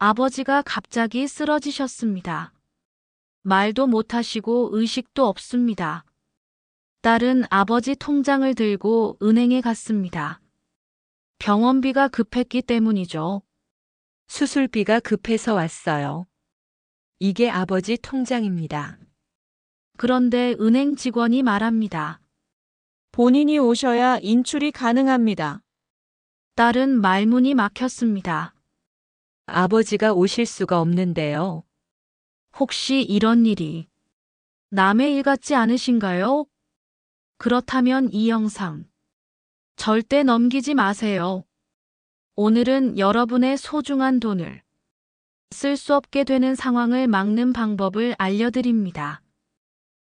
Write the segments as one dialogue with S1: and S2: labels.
S1: 아버지가 갑자기 쓰러지셨습니다. 말도 못하시고 의식도 없습니다. 딸은 아버지 통장을 들고 은행에 갔습니다. 병원비가 급했기 때문이죠.
S2: 수술비가 급해서 왔어요. 이게 아버지 통장입니다.
S1: 그런데 은행 직원이 말합니다.
S3: 본인이 오셔야 인출이 가능합니다.
S1: 딸은 말문이 막혔습니다.
S2: 아버지가 오실 수가 없는데요.
S1: 혹시 이런 일이 남의 일 같지 않으신가요? 그렇다면 이 영상 절대 넘기지 마세요. 오늘은 여러분의 소중한 돈을 쓸 수 없게 되는 상황을 막는 방법을 알려드립니다.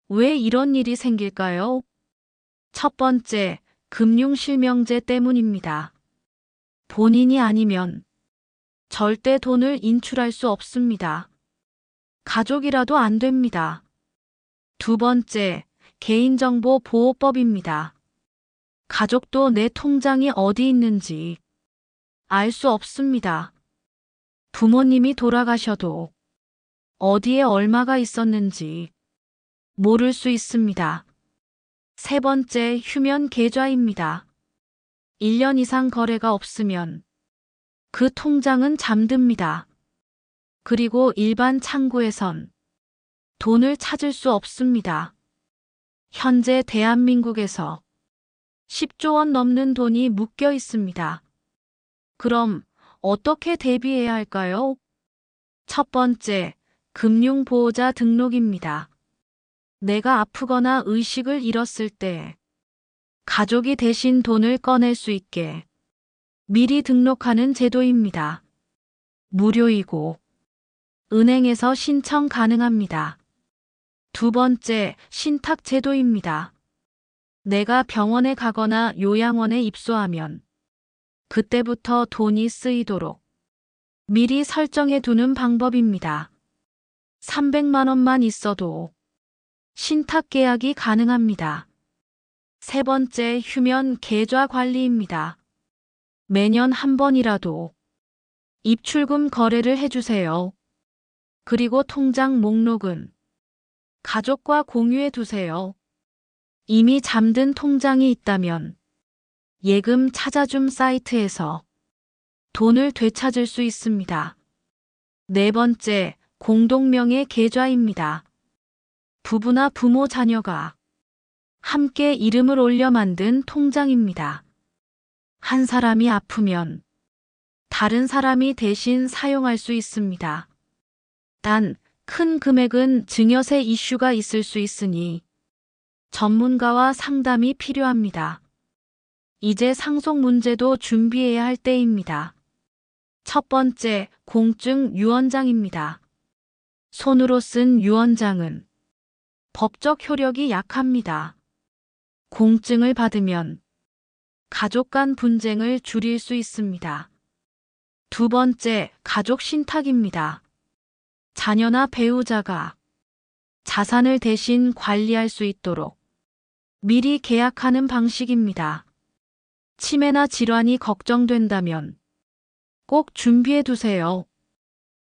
S1: 왜 이런 일이 생길까요? 첫 번째, 금융실명제 때문입니다. 본인이 아니면 절대 돈을 인출할 수 없습니다. 가족이라도 안 됩니다. 두 번째, 개인정보 보호법입니다. 가족도 내 통장이 어디 있는지 알 수 없습니다. 부모님이 돌아가셔도 어디에 얼마가 있었는지 모를 수 있습니다. 세 번째, 휴면 계좌입니다. 1년 이상 거래가 없으면 그 통장은 잠듭니다. 그리고 일반 창구에선 돈을 찾을 수 없습니다. 현재 대한민국에서 10조 원 넘는 돈이 묶여 있습니다. 그럼 어떻게 대비해야 할까요? 첫 번째, 금융보호자 등록입니다. 내가 아프거나 의식을 잃었을 때 가족이 대신 돈을 꺼낼 수 있게 미리 등록하는 제도입니다. 무료이고 은행에서 신청 가능합니다. 두 번째, 신탁 제도입니다. 내가 병원에 가거나 요양원에 입소하면 그때부터 돈이 쓰이도록 미리 설정해 두는 방법입니다. 300만 원만 있어도 신탁 계약이 가능합니다. 세 번째, 휴면 계좌 관리입니다. 매년 한 번이라도 입출금 거래를 해주세요. 그리고 통장 목록은 가족과 공유해 두세요. 이미 잠든 통장이 있다면 예금 찾아줌 사이트에서 돈을 되찾을 수 있습니다. 네 번째, 공동명의 계좌입니다. 부부나 부모 자녀가 함께 이름을 올려 만든 통장입니다. 한 사람이 아프면 다른 사람이 대신 사용할 수 있습니다. 단, 큰 금액은 증여세 이슈가 있을 수 있으니 전문가와 상담이 필요합니다. 이제 상속 문제도 준비해야 할 때입니다. 첫 번째, 공증 유언장입니다. 손으로 쓴 유언장은 법적 효력이 약합니다. 공증을 받으면 가족 간 분쟁을 줄일 수 있습니다. 두 번째, 가족 신탁입니다. 자녀나 배우자가 자산을 대신 관리할 수 있도록 미리 계약하는 방식입니다. 치매나 질환이 걱정된다면 꼭 준비해 두세요.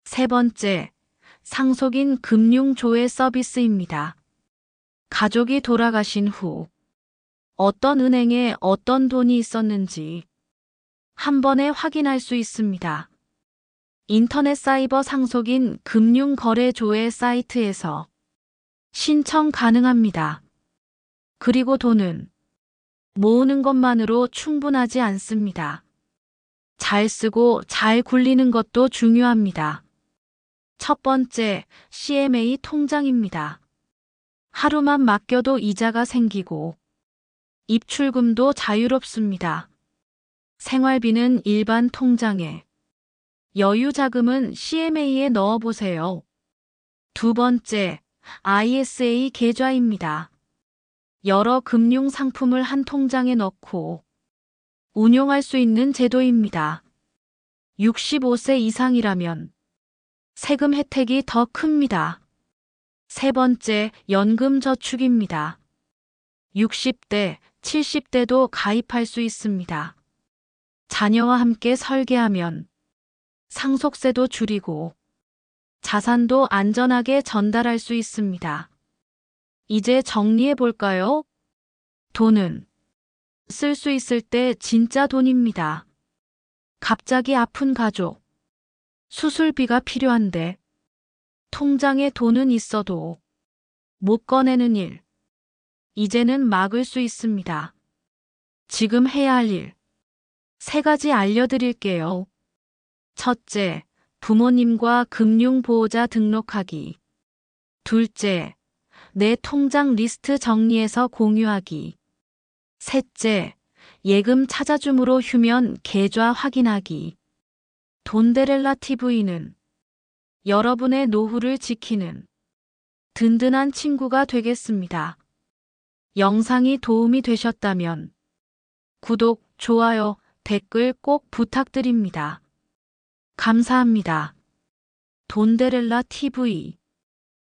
S1: 세 번째, 상속인 금융조회 서비스입니다. 가족이 돌아가신 후 어떤 은행에 어떤 돈이 있었는지 한 번에 확인할 수 있습니다. 인터넷 사이버 상속인 금융거래조회 사이트에서 신청 가능합니다. 그리고 돈은 모으는 것만으로 충분하지 않습니다. 잘 쓰고 잘 굴리는 것도 중요합니다. 첫 번째, CMA 통장입니다. 하루만 맡겨도 이자가 생기고 입출금도 자유롭습니다. 생활비는 일반 통장에, 여유 자금은 CMA에 넣어보세요. 두 번째, ISA 계좌입니다. 여러 금융 상품을 한 통장에 넣고 운용할 수 있는 제도입니다. 65세 이상이라면 세금 혜택이 더 큽니다. 세 번째, 연금 저축입니다. 60대, 70대도 가입할 수 있습니다. 자녀와 함께 설계하면 상속세도 줄이고 자산도 안전하게 전달할 수 있습니다. 이제 정리해 볼까요? 돈은 쓸 수 있을 때 진짜 돈입니다. 갑자기 아픈 가족, 수술비가 필요한데 통장에 돈은 있어도 못 꺼내는 일. 이제는 막을 수 있습니다. 지금 해야 할 일. 세 가지 알려드릴게요. 첫째, 부모님과 금융보호자 등록하기. 둘째, 내 통장 리스트 정리해서 공유하기. 셋째, 예금 찾아줌으로 휴면 계좌 확인하기. 돈데렐라 TV는 여러분의 노후를 지키는 든든한 친구가 되겠습니다. 영상이 도움이 되셨다면 구독, 좋아요, 댓글 꼭 부탁드립니다. 감사합니다. 돈데렐라 TV